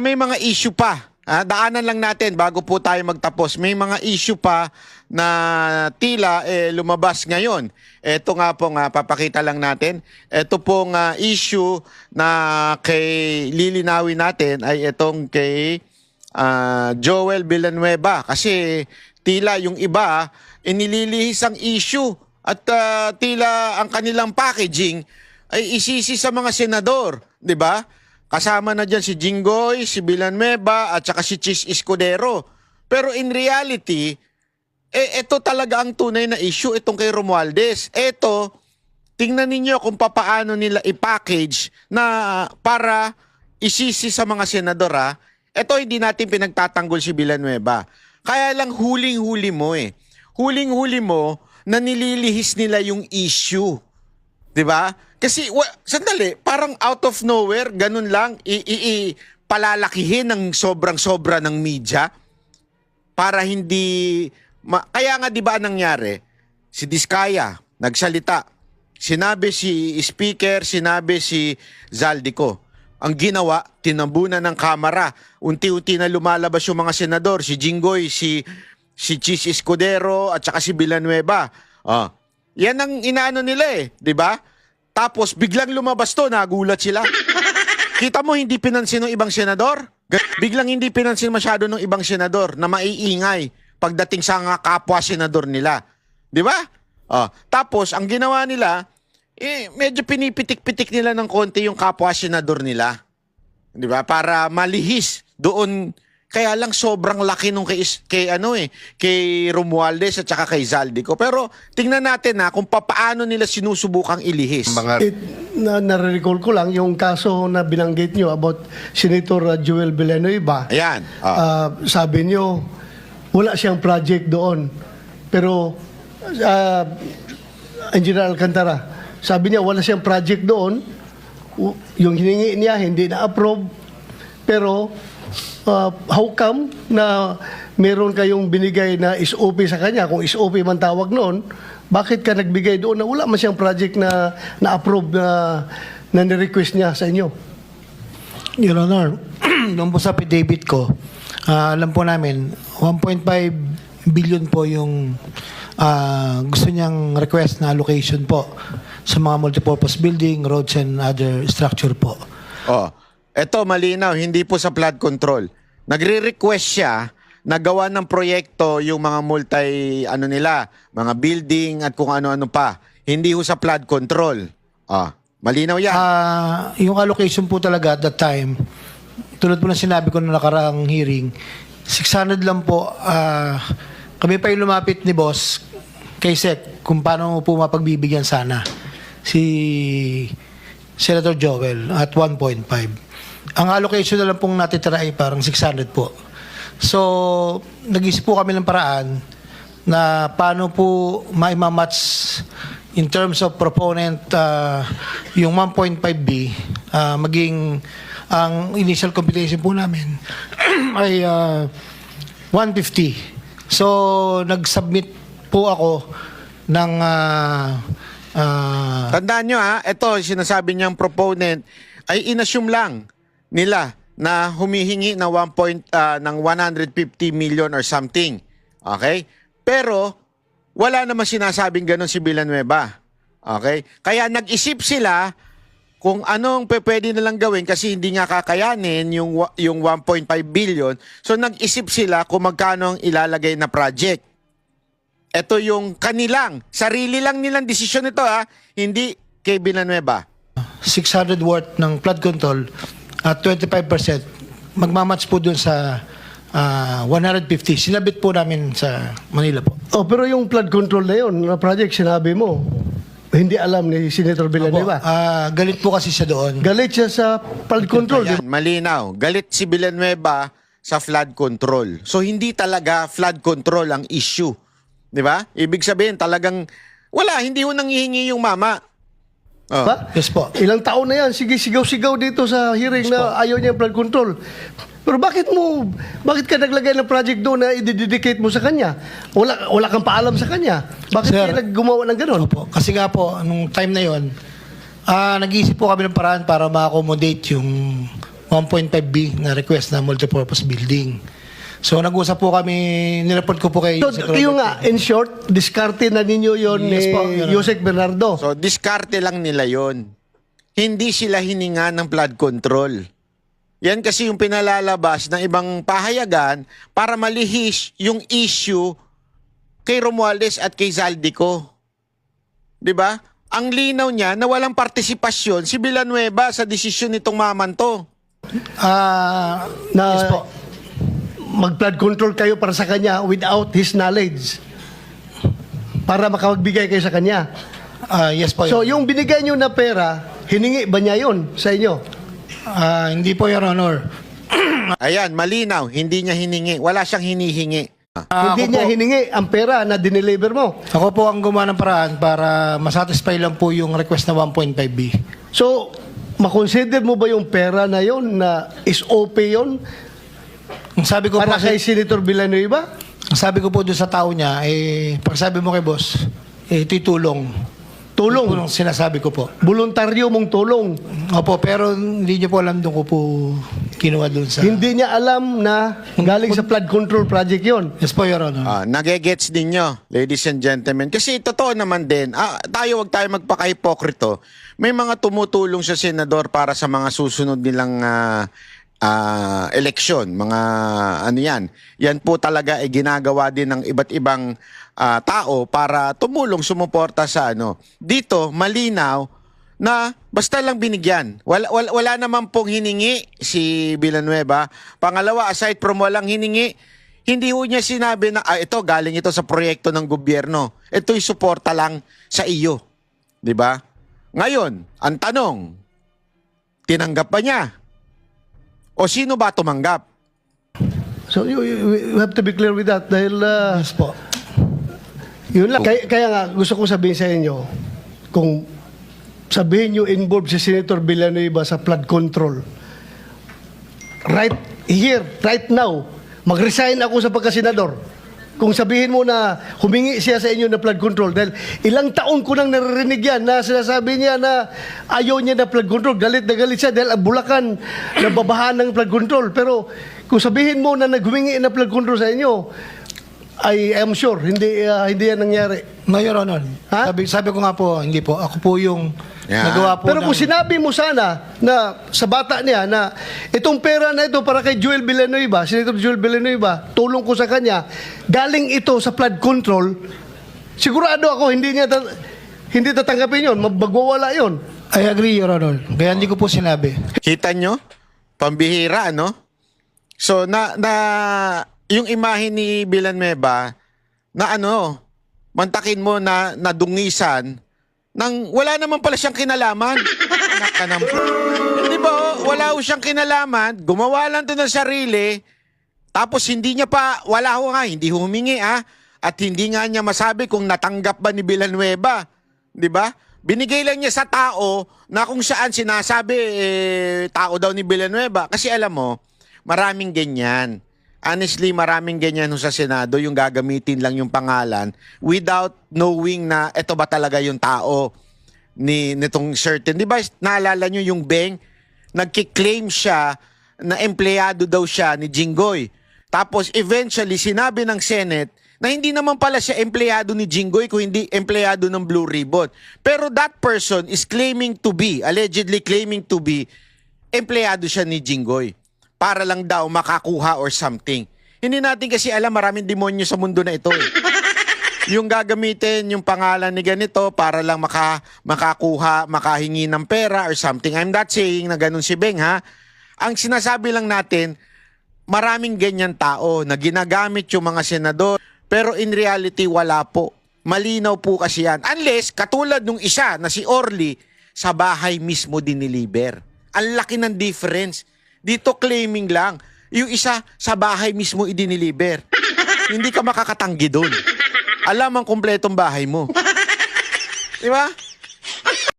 Pero may mga issue pa. Ah, daanan lang natin bago po tayo magtapos. May mga issue pa na tila eh, lumabas ngayon. Ito nga po nga, papakita lang natin. Ito pong ah, issue na kay lilinawin natin ay itong kay ah, Joel Villanueva. Kasi tila yung iba, inililihis ang issue at ah, tila ang kanilang packaging ay isisi sa mga senador, 'di ba? Kasama na diyan si Jinggoy, si Villanueva at saka si Chis Escudero. Pero in reality, eh ito talaga ang tunay na issue itong kay Romualdez. Ito, tingnan ninyo kung papaano nila i-package na para isisi sa mga senador ha. Ito hindi natin pinagtatanggol si Villanueva. Kaya lang huling-huli mo eh. Huling-huli mo na nililihis nila yung issue. 'Di ba? Kasi wa, sandali, parang out of nowhere, ganun lang i, i, palalakihin ng sobrang-sobra ng media para hindi ma- kaya nga 'di ba nangyari? Si Diskaya nagsalita. Sinabi si speaker, sinabi si Zaldico. Ang ginawa, tinambunan ng kamera. Unti-unti na lumalabas yung mga senador, si Jinggoy, si si Chis Escudero at saka si Villanueva. Ah. Yan ang inaano nila eh, 'di ba? Tapos biglang lumabas to, nagulat sila. Kita mo hindi pinansin ng ibang senador? Biglang hindi pinansin masyado ng ibang senador na maiingay pagdating sa nga kapwa senador nila. 'Di ba? Oh, tapos ang ginawa nila eh medyo pinipitik-pitik nila ng konti yung kapwa senador nila. 'Di ba? Para malihis doon kaya lang sobrang laki nung kay, kay ano eh, kay Romualdez at saka kay Zaldico. Pero tingnan natin na kung papaano nila sinusubukang ilihis. Mga It, na, nare-recall ko lang yung kaso na binanggit nyo about Senator uh, Joel Villanueva. Ayan. Ah. Ah, sabi nyo, wala siyang project doon. Pero, uh, Engineer Alcantara, sabi niya wala siyang project doon. Yung hiningi niya, hindi na-approve. Pero, uh, how come na meron kayong binigay na SOP sa kanya? Kung SOP man tawag noon, bakit ka nagbigay doon na wala man siyang project na na-approve na, na ni-request niya sa inyo? Your Honor, nung po sa affidavit ko, ah, alam po namin, 1.5 billion po yung ah, gusto niyang request na allocation po sa mga multipurpose building, roads, and other structure po. Oh, eto malinaw, hindi po sa flood control. Nagre-request siya na gawa ng proyekto yung mga multi ano nila, mga building at kung ano-ano pa. Hindi ho sa flood control. Oh, malinaw 'yan. Ah, yung allocation po talaga at that time, tulad po ng sinabi ko na nakaraang hearing, 600 lang po. ah, kami pa yung lumapit ni boss kay Sec kung paano po mapagbibigyan sana si Senator Joel at 1.5. Ang allocation na lang pong natitira ay parang 600 po. So, nag-isip po kami ng paraan na paano po maimamatch in terms of proponent uh, yung 1.5B uh, maging ang initial computation po namin ay uh, 150. So, nag-submit po ako ng uh, uh, Tandaan nyo ha, ito sinasabi niyang proponent ay inassume lang nila na humihingi na 1 point, ah, ng 150 million or something. Okay? Pero wala naman sinasabing ganun si Villanueva. Okay? Kaya nag-isip sila kung anong pwede nilang gawin kasi hindi nga kakayanin yung, yung 1.5 billion. So nag-isip sila kung magkano ang ilalagay na project. Ito yung kanilang, sarili lang nilang desisyon ito ha, hindi kay Villanueva. 600 worth ng flood control at 25% magmamatch po dun sa ah, 150. Sinabit po namin sa Manila po. Oh, pero yung flood control na yun, na project, sinabi mo, hindi alam ni Senator Opo, Villanueva. ah, galit po kasi siya doon. Galit siya sa flood control. Ayan, malinaw. Galit si Villanueva sa flood control. So hindi talaga flood control ang issue. 'Di ba? Ibig sabihin talagang wala, hindi ho nanghihingi yung mama. Oh. Ba? Yes po. Ilang taon na yan, sige sigaw-sigaw dito sa hearing na ayaw niya yung flood control. Pero bakit mo, bakit ka naglagay ng project doon na i-dedicate mo sa kanya? Wala, wala kang paalam sa kanya. Bakit Sir. kaya naggumawa ng ganun? Opo. Kasi nga po, nung time na yon, ah nag-iisip po kami ng paraan para ma-accommodate yung 1.5B na request na multipurpose building. So nag-usap po kami, nireport ko po kay So, yung nga, in short, diskarte na ninyo yon Yes ni po, Your Honor. Yusek Bernardo. So, diskarte lang nila yon. Hindi sila hininga ng flood control. Yan kasi yung pinalalabas ng ibang pahayagan para malihis yung issue kay Romualdez at kay Zaldico. 'Di ba? Ang linaw niya na walang partisipasyon si Villanueva sa desisyon nitong mamanto. Ah, na yes po. Mag-flood control kayo para sa kanya without his knowledge. Para makapagbigay kayo sa kanya. Ah, yes po. So, Your- yung binigay nyo na pera, hiningi ba niya yun sa inyo? Ah, hindi po, Your Honor. Ayan, malinaw, hindi niya hiningi. Wala siyang hinihingi. Ah, Hindi ako niya po- hiningi ang pera na dineliver mo. Ako po ang gumawa ng paraan para masatisfy lang po yung request na 1.5B. So, makonsider mo ba yung pera na yon na is OP yon Ang sabi ko para po, kay Senator Villanueva? ang sabi ko po doon sa tao niya, eh, pag sabi mo kay boss, eh, titulong. Tulong. Tulong sinasabi ko po. Voluntaryo mong tulong. Opo, pero hindi niyo po alam doon ko po kinuha doon sa... Hindi niya alam na galing sa flood control project yon. Yes po, Your Honor. Ah, nagegets ninyo, ladies and gentlemen. Kasi totoo naman din, ah, tayo wag tayo magpaka-hipokrito. May mga tumutulong sa senador para sa mga susunod nilang ah, ah, eleksyon, mga ano yan. Yan po talaga ay ginagawa din ng iba't ibang ah, tao para tumulong sumuporta sa ano. Dito, malinaw na basta lang binigyan. Wala, wala, wala naman pong hiningi si Villanueva. Pangalawa, aside from walang hiningi, hindi ho niya sinabi na ah, ito galing ito sa proyekto ng gobyerno. Ito'y suporta lang sa iyo. 'Di ba? Ngayon, ang tanong, tinanggap ba niya? O sino ba tumanggap? So, you, you, you have to be clear with that dahil ah, Yes po. Yun lang. Kaya, kaya nga, gusto ko sabihin sa inyo, kung sabihin nyo involved si Senator Villanueva sa flood control, right here, right now, mag-resign ako sa pagkasenador. Kung sabihin mo na humingi siya sa inyo na flood control dahil ilang taon ko nang naririnig yan na sinasabi niya na ayaw niya na flood control. Galit na galit siya dahil ang Bulacan nababahan ng flood control. Pero kung sabihin mo na naghumingi na flood control sa inyo, I am sure hindi ah, hindi yan nangyari. No, Your Honor. Ha? Sabi, sabi ko nga po, hindi po. Ako po yung Yan. nagawa po Pero kung ng- sinabi mo sana na sa bata niya na itong pera na ito para kay Joel Villanueva, Senator Joel Villanueva, tulong ko sa kanya, galing ito sa flood control, sigurado ako hindi niya ta- hindi tatanggapin yon, magwawala yon. I agree, Your Honor. Kaya hindi ko po sinabi. Kita nyo? Pambihira, no? So, na, na, yung imahe ni Villanueva, na ano, mantakin mo na nadungisan, nang wala naman pala siyang kinalaman. Anak ka ng... Hindi ba, wala ho siyang kinalaman, gumawa lang to ng sarili, tapos hindi niya pa, wala ho nga, hindi humingi ah, at hindi nga niya masabi kung natanggap ba ni Villanueva. Di ba? Binigay lang niya sa tao na kung saan sinasabi eh, tao daw ni Villanueva. Kasi alam mo, maraming ganyan. Honestly, maraming ganyan sa Senado yung gagamitin lang yung pangalan without knowing na ito ba talaga yung tao ni nitong certain. Di ba naalala nyo yung Beng? Nagkiklaim siya na empleyado daw siya ni Jinggoy. Tapos eventually sinabi ng Senate na hindi naman pala siya empleyado ni Jinggoy kung hindi empleyado ng Blue Ribbon. Pero that person is claiming to be, allegedly claiming to be, empleyado siya ni Jinggoy para lang daw makakuha or something. Hindi natin kasi alam maraming demonyo sa mundo na ito. Eh. yung gagamitin yung pangalan ni ganito para lang maka, makakuha, makahingi ng pera or something. I'm not saying na ganun si Beng ha. Ang sinasabi lang natin, maraming ganyan tao na ginagamit yung mga senador pero in reality wala po. Malinaw po kasi yan. Unless katulad nung isa na si Orly sa bahay mismo diniliber. Ang laki ng difference. Dito claiming lang. Yung isa sa bahay mismo idiniliber. Hindi ka makakatanggi doon. Alam ang kumpletong bahay mo. Di ba?